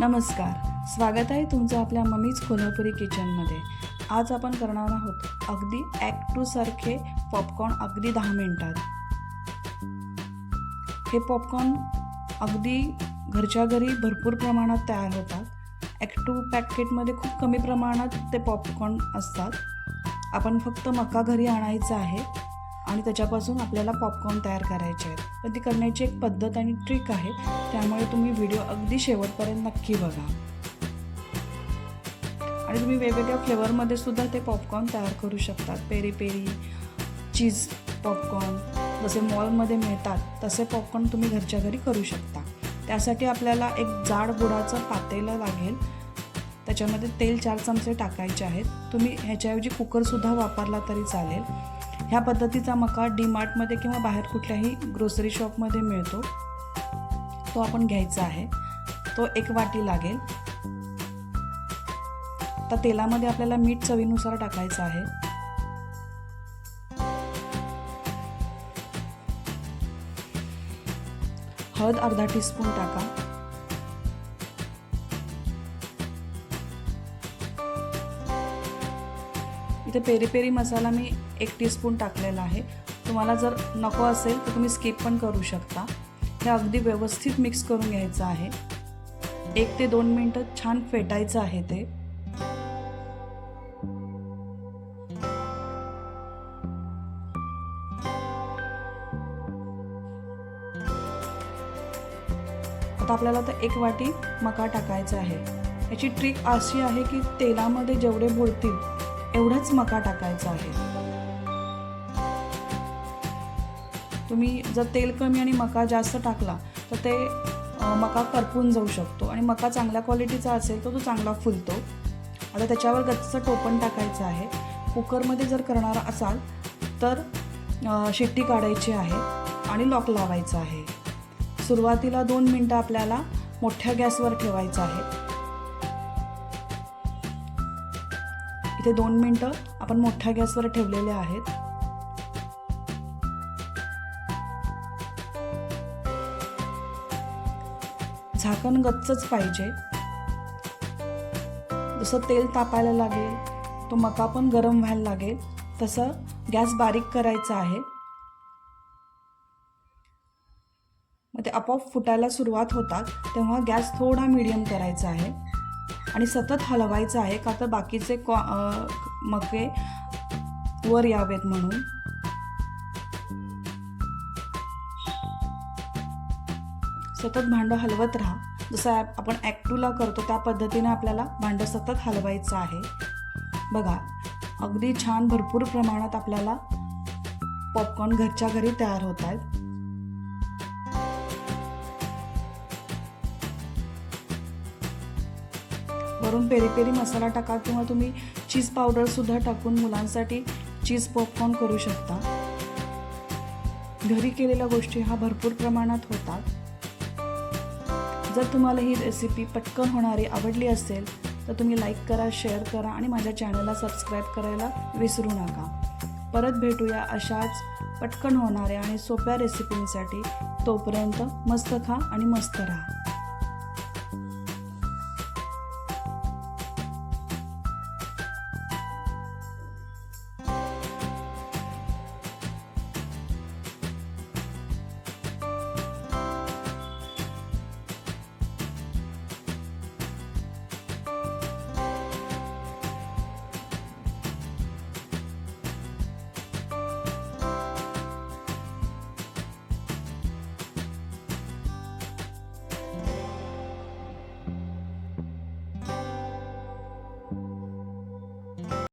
नमस्कार. स्वागत आहे तुमचं आपल्या मम्मीज कोल्हापुरी किचनमध्ये. आज आपण करणार आहोत अगदी ॲक्ट टू सारखे पॉपकॉर्न अगदी दहा मिनिटात. हे पॉपकॉर्न अगदी घरच्या घरी भरपूर प्रमाणात तयार होतात. ॲक्ट टू पॅकेटमध्ये खूप कमी प्रमाणात ते पॉपकॉर्न असतात. आपण फक्त मका घरी आणायचा आहे. आणि त्याच्यापासून आपल्याला पॉपकॉर्न तयार करायचे आहेत. पण ती करण्याची एक पद्धत आणि ट्रिक आहे. त्यामुळे तुम्ही व्हिडिओ अगदी शेवटपर्यंत नक्की बघा. आणि तुम्ही वेगवेगळ्या फ्लेवरमध्ये सुद्धा ते पॉपकॉर्न तयार करू शकतात. पेरी पेरी चीज पॉपकॉर्न जसे मॉलमध्ये मिळतात तसे पॉपकॉर्न तुम्ही घरच्या घरी करू शकता. त्यासाठी आपल्याला एक जाड बुडाचं पातेलं लागेल. त्याच्यामध्ये तेल चार चमचे टाकायचे आहेत. तुम्ही ह्याच्याऐवजी कुकरसुद्धा वापरला तरी चालेल. ह्या पद्धतीचा मका डी मार्टमध्ये किंवा बाहेर कुठल्याही ग्रोसरी शॉपमध्ये मिळतो. तो आपण घ्यायचा आहे. तो एक वाटी लागेल. तर तेलामध्ये आपल्याला मीठ चवीनुसार टाकायचं आहे. हळद अर्धा टीस्पून टाका. इथे पेरी पेरी मसाला मी एक टीस्पून टाकलेला आहे. तुम्हाला जर नको असेल तर तुम्ही स्किप पण करू शकता. हे अगदी व्यवस्थित मिक्स करून घ्यायचं आहे. एक ते दोन मिनटं छान फेटायचं आहे ते. आता आपल्याला तर एक वाटी मका टाकायचा आहे. याची ट्रिक अशी आहे की तेलामध्ये जेवढे बुडतील एवढाच मका टाकायचा आहे. तुम्ही जर तेल कमी आणि मका जास्त टाकला तर ते मका करपून जाऊ शकतो. आणि मका चांगल्या क्वालिटीचा असेल तर तो चांगला फुलतो. आता त्याच्यावर गच्च टोपण टाकायचं आहे. कुकरमध्ये जर करणार असाल तर शिट्टी काढायची आहे आणि लॉक लावायचं आहे. सुरुवातीला दोन मिनटं आपल्याला मोठ्या गॅसवर ठेवायचं आहे. इथे दोन मिनटं आपण मोठ्या गॅसवर ठेवलेले आहेत. झाकण गच्चच पाहिजे. जसं तेल तापायला लागेल तो मका पण गरम व्हायला लागेल तसं गॅस बारीक करायचा आहे. मग ते आपोआप फुटायला सुरुवात होतात तेव्हा गॅस थोडा मिडियम करायचा आहे. आणि सतत हलवायचं आहे का तर बाकीचे कॉ मके वर यावेत म्हणून. सतत भांडं हलवत राहा. जसं ॲप आपण ॲक्टूला करतो त्या पद्धतीने आपल्याला भांडं सतत हलवायचं आहे. बघा अगदी छान भरपूर प्रमाणात आपल्याला पॉपकॉर्न घरच्या घरी तयार होत आहेत. वरून पेरी पेरी मसाला टाका किंवा तुम्ही चीज पावडरसुद्धा टाकून मुलांसाठी चीज पॉपकॉर्न करू शकता. घरी केलेल्या गोष्टी हा भरपूर प्रमाणात होतात. जर तुम्हाला ही रेसिपी पटकन होणारी आवडली असेल तर तुम्ही लाईक करा शेअर करा आणि माझ्या चॅनलला सबस्क्राईब करायला विसरू नका. परत भेटूया अशाच पटकन होणाऱ्या आणि सोप्या रेसिपींसाठी तोपर्यंत मस्त खा आणि मस्त राहा.